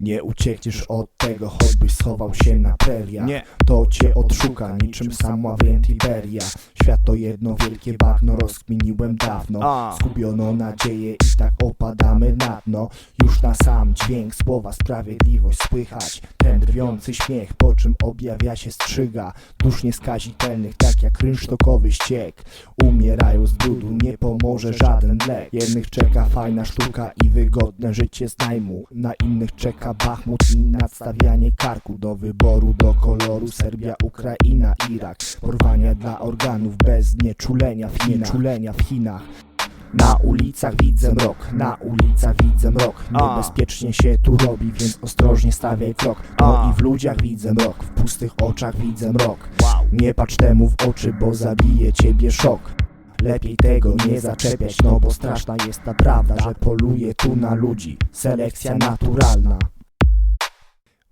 Nie uciekniesz od tego, choćbyś schował się na preriach Nie. To cię odszuka niczym Samuel Tiberia Świat to jedno wielkie bagno, rozkminiłem dawno. A. Zgubiono nadzieję i tak opadamy na dno. Już na sam dźwięk słowa sprawiedliwość słychać. Ten drwiący śmiech, po czym objawia się strzyga. Dusz nieskazitelnych, tak jak rynsztokowy ściek. Umierają z brudu, nie pomoże żaden lek. Jednych czeka fajna sztuka i wygodne życie z najmu. Na innych czeka Bachmut i nadstawianie karku Do wyboru, do koloru Serbia, Ukraina, Irak. Porwania dla organów bez nieczulenia w Chinach, nieczulenia w Chinach. Na ulicach widzę mrok, na ulicach widzę mrok. Niebezpiecznie się tu robi, więc ostrożnie stawiaj krok. No i w ludziach widzę mrok, w pustych oczach widzę mrok. Nie patrz temu w oczy, bo zabije ciebie szok Lepiej tego nie zaczepiać, no bo straszna jest ta prawda Że poluje tu na ludzi, selekcja naturalna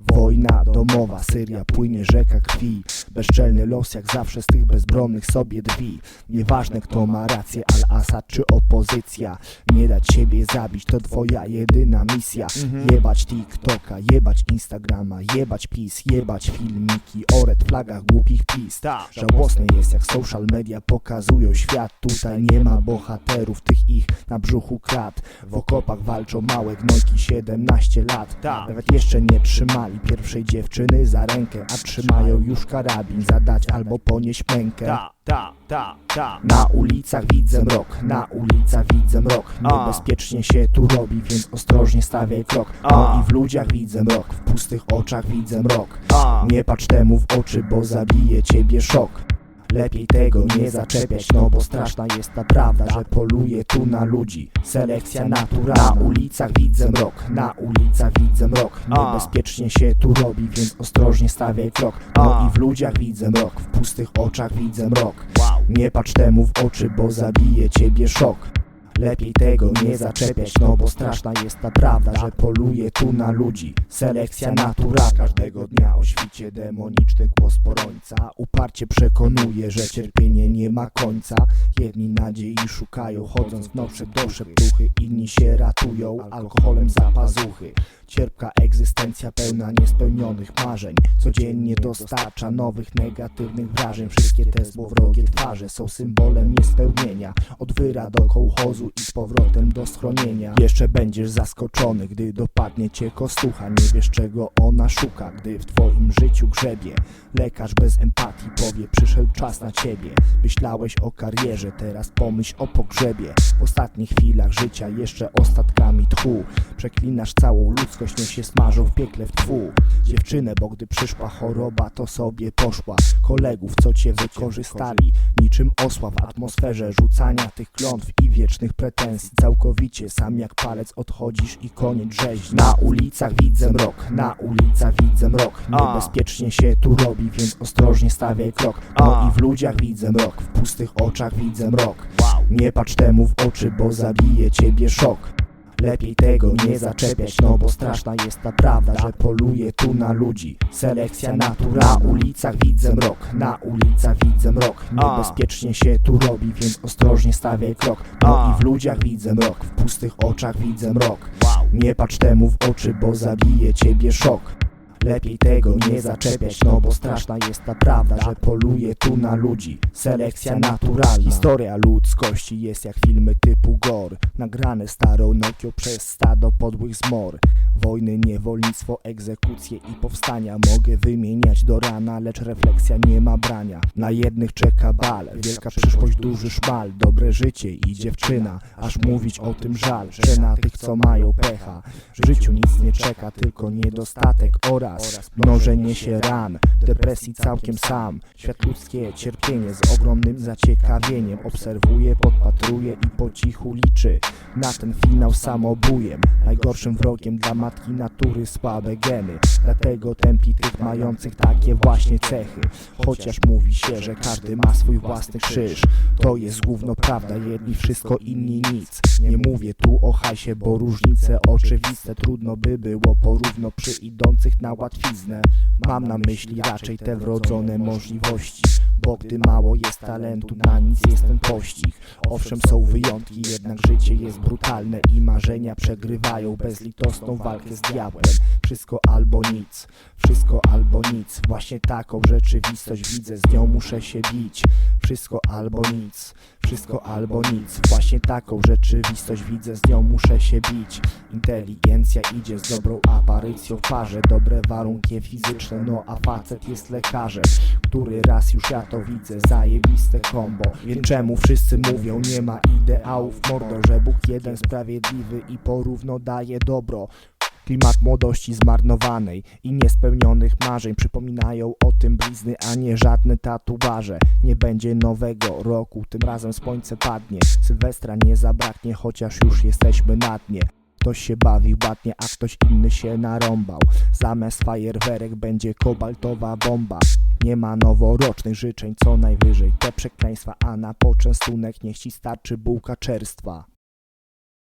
Wojna domowa, Syria płynie rzeka krwi. Bezczelny los jak zawsze z tych bezbronnych sobie drwi. Nieważne kto ma rację, Al-Assad czy opozycja. Nie dać siebie zabić, to twoja jedyna misja. Jebać TikToka, jebać Instagrama, jebać PiS, jebać filmiki o red flagach głupich PiS. Tak. Żałosne jest jak social media pokazują świat. Tutaj nie ma bohaterów, tych ich na brzuchu krat. W okopach walczą małe gnojki 17 lat. Tak. Nawet jeszcze nie trzymali pierwszej dziewczyny za rękę A trzymają już karabin zadać albo ponieść mękę Ta, ta, ta, ta. na ulicach widzę mrok, na ulicach widzę mrok. Niebezpiecznie się tu robi, więc ostrożnie stawiaj krok. No i w ludziach widzę mrok, w pustych oczach widzę mrok. Nie patrz temu w oczy, bo zabije ciebie szok Lepiej tego nie zaczepiać, no bo straszna jest ta prawda Że poluje tu na ludzi, selekcja naturalna Na ulicach widzę mrok, na ulicach widzę mrok. Niebezpiecznie się tu robi, więc ostrożnie stawiaj krok. No i w ludziach widzę mrok, w pustych oczach widzę mrok. Nie patrz temu w oczy, bo zabije ciebie szok Lepiej tego nie zaczepiać, no bo straszna jest ta prawda Że poluje tu na ludzi, selekcja naturalna Każdego dnia o świcie demoniczny głos porońca. Uparcie przekonuje, że cierpienie nie ma końca. Jedni nadziei szukają, chodząc w nosze do szeptuchy Inni się ratują alkoholem za pazuchy. Cierpka egzystencja pełna niespełnionych marzeń. Codziennie dostarcza nowych negatywnych wrażeń. Wszystkie te złowrogie twarze są symbolem niespełnienia. Od wyra do kołchozu i z powrotem do schronienia. Jeszcze będziesz zaskoczony, gdy dopadnie cię kostucha. Nie wiesz czego ona szuka, gdy w twoim życiu grzebie. Lekarz bez empatii powie, przyszedł czas na ciebie. Myślałeś o karierze, teraz pomyśl o pogrzebie. W ostatnich chwilach życia jeszcze ostatkami tchu Przeklinasz całą ludzkość, niech się smażą w piekle w twu. Dziewczynę, bo gdy przyszła choroba, to sobie poszła. Kolegów, co cię wykorzystali Niczym osła w atmosferze rzucania tych klątw i wiecznych pretensji. Całkowicie sam jak palec odchodzisz i koniec rzeźni Na ulicach widzę mrok, na ulicach widzę mrok. Niebezpiecznie się tu robi, więc ostrożnie stawiaj krok. No i w ludziach widzę mrok, w pustych oczach widzę mrok. Nie patrz temu w oczy, bo zabije ciebie szok Lepiej tego nie zaczepiać, no bo straszna jest ta prawda Że poluje tu na ludzi, selekcja naturalna Na ulicach widzę mrok, na ulicach widzę mrok. Niebezpiecznie się tu robi, więc ostrożnie stawiaj krok. No i w ludziach widzę mrok, w pustych oczach widzę mrok. Nie patrz temu w oczy, bo zabije ciebie szok Lepiej tego nie zaczepiać, no bo straszna jest ta prawda Że poluje tu na ludzi, selekcja naturalna. Historia ludzkości jest jak filmy typu gore. Nagrane starą Nokią przez stado podłych zmor Wojny, niewolnictwo, egzekucje i powstania. Mogę wymieniać do rana, lecz refleksja nie ma brania. Na jednych czeka bal, wielka przyszłość, duży szmal Dobre życie i dziewczyna, aż mówić o tym żal. Że na tych co mają pecha W życiu nic nie czeka, tylko niedostatek oraz mnożenie się ran. Depresji całkiem sam Świat ludzkie cierpienie z ogromnym zaciekawieniem. Obserwuje, podpatruje i po cichu liczy. Na ten finał samobujem Najgorszym wrogiem dla matki natury słabe geny. Dlatego tępi tych mających takie właśnie cechy. Chociaż mówi się, że każdy ma swój własny krzyż. To jest główno prawda, jedni wszystko, inni nic. Nie mówię tu o hajsie, bo różnice oczywiste Trudno by było porówno przy idących na łatwiznę. Mam na myśli raczej te wrodzone możliwości Bo gdy mało jest talentu, na nic jest ten pościg. Owszem są wyjątki, jednak życie jest brutalne I marzenia przegrywają bezlitosną walkę z diabłem. Wszystko albo nic, wszystko albo nic. Właśnie taką rzeczywistość widzę, z nią muszę się bić. Wszystko albo nic, wszystko albo nic. Właśnie taką rzeczywistość widzę, z nią muszę się bić. Inteligencja idzie z dobrą aparycją w parze. Dobre warunki fizyczne, no a facet jest lekarzem Który raz już ja to widzę, zajebiste kombo. Wiem czemu wszyscy mówią, nie ma ideałów? Mordo Że Bóg jeden sprawiedliwy i porówno daje dobro. Klimat młodości zmarnowanej i niespełnionych marzeń Przypominają o tym blizny, a nie żadne tatuaże. Nie będzie nowego roku, tym razem słońce padnie. Sylwestra nie zabraknie, chociaż już jesteśmy na dnie Ktoś się bawił ładnie, a ktoś inny się narąbał Zamiast fajerwerek będzie kobaltowa bomba nie ma noworocznych życzeń, co najwyżej te przekleństwa, a na poczęstunek niech ci starczy bułka czerstwa.